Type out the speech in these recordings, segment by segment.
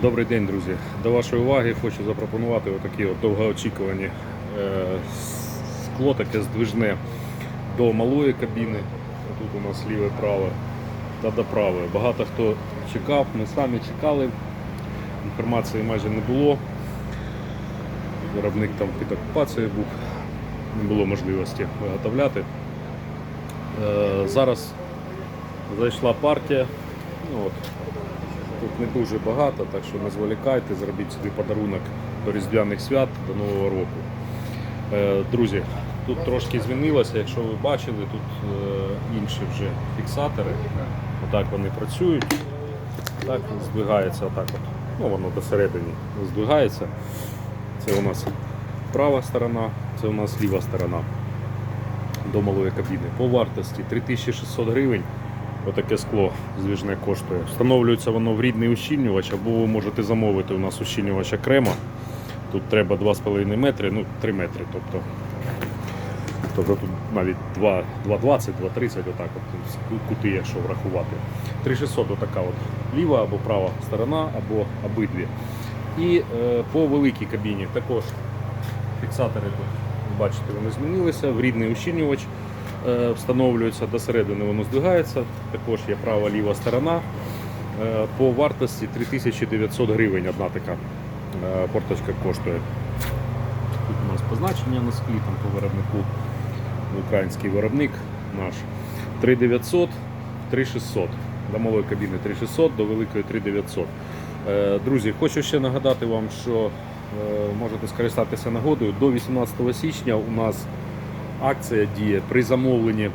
Добрий день, друзі. До вашої уваги хочу запропонувати отакі от довгоочікувані е, скло таке здвижне до малої кабіни. Тут у нас ліве праве та до правої. Багато хто чекав, ми самі чекали. Інформації майже не було. Виробник там під окупацією був, не було можливості виготовляти. Е, зараз зайшла партія. Ну, от, Тут не дуже багато, так що не зволікайте, зробіть собі подарунок до Різдвяних свят, до Нового року. Е, Друзі, тут трошки змінилося, якщо ви бачили, тут е, інші вже фіксатори. Отак вони працюють. Так здвигається отак от. Ну, воно до середини здвигається. Це у нас права сторона, це у нас ліва сторона до малої кабіни. По вартості 3600 гривень. Отаке скло звіжне коштує. Встановлюється воно в рідний ущільнювач, або ви можете замовити у нас ущільнювач окремо. Тут треба 2,5 метри, ну 3 метри. Тобто, тобто тут навіть 2,20, 2,30, отак от, кути, якщо врахувати. 3600 отака от ліва або права сторона, або обидві. І е, по великій кабіні також фіксатори тут, бачите, вони змінилися. В рідний ущільнювач встановлюється до середини, воно здвигається. Також є права ліва сторона. Е, По вартості 3900 гривень одна така е, порточка коштує. Тут у нас позначення на склі там по виробнику. Український виробник наш 3900, 3600. До малої кабіни 3600, до великої 3900. Е, Друзі, хочу ще нагадати вам, що е, можете скористатися нагодою. До 18 січня у нас акція діє при замовленні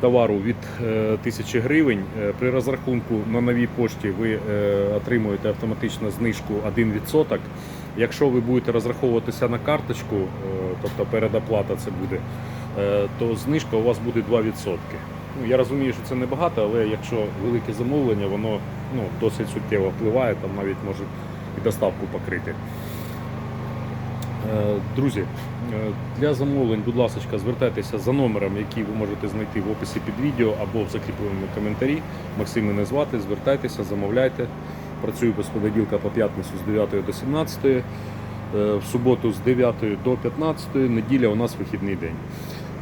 товару від е, 1000 гривень. Е, При розрахунку на новій пошті ви е, отримуєте автоматично знижку 1%. Якщо ви будете розраховуватися на карточку, тобто передоплата це буде, то знижка у вас буде 2%. Ну, я розумію, що це небагато, але якщо велике замовлення, воно ну, досить суттєво впливає, там навіть може і доставку покрити. Е, Друзі, е, для замовлень, будь ласка, звертайтеся за номером, який ви можете знайти в описі під відео або в закріпленому коментарі. Максим мене звати, звертайтеся, замовляйте. Працюю без понеділка по п'ятницю з 9 до 17, е, в суботу з 9 до 15, неділя у нас вихідний день.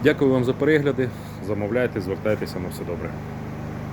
Дякую вам за перегляди. Замовляйте, звертайтеся на все добре.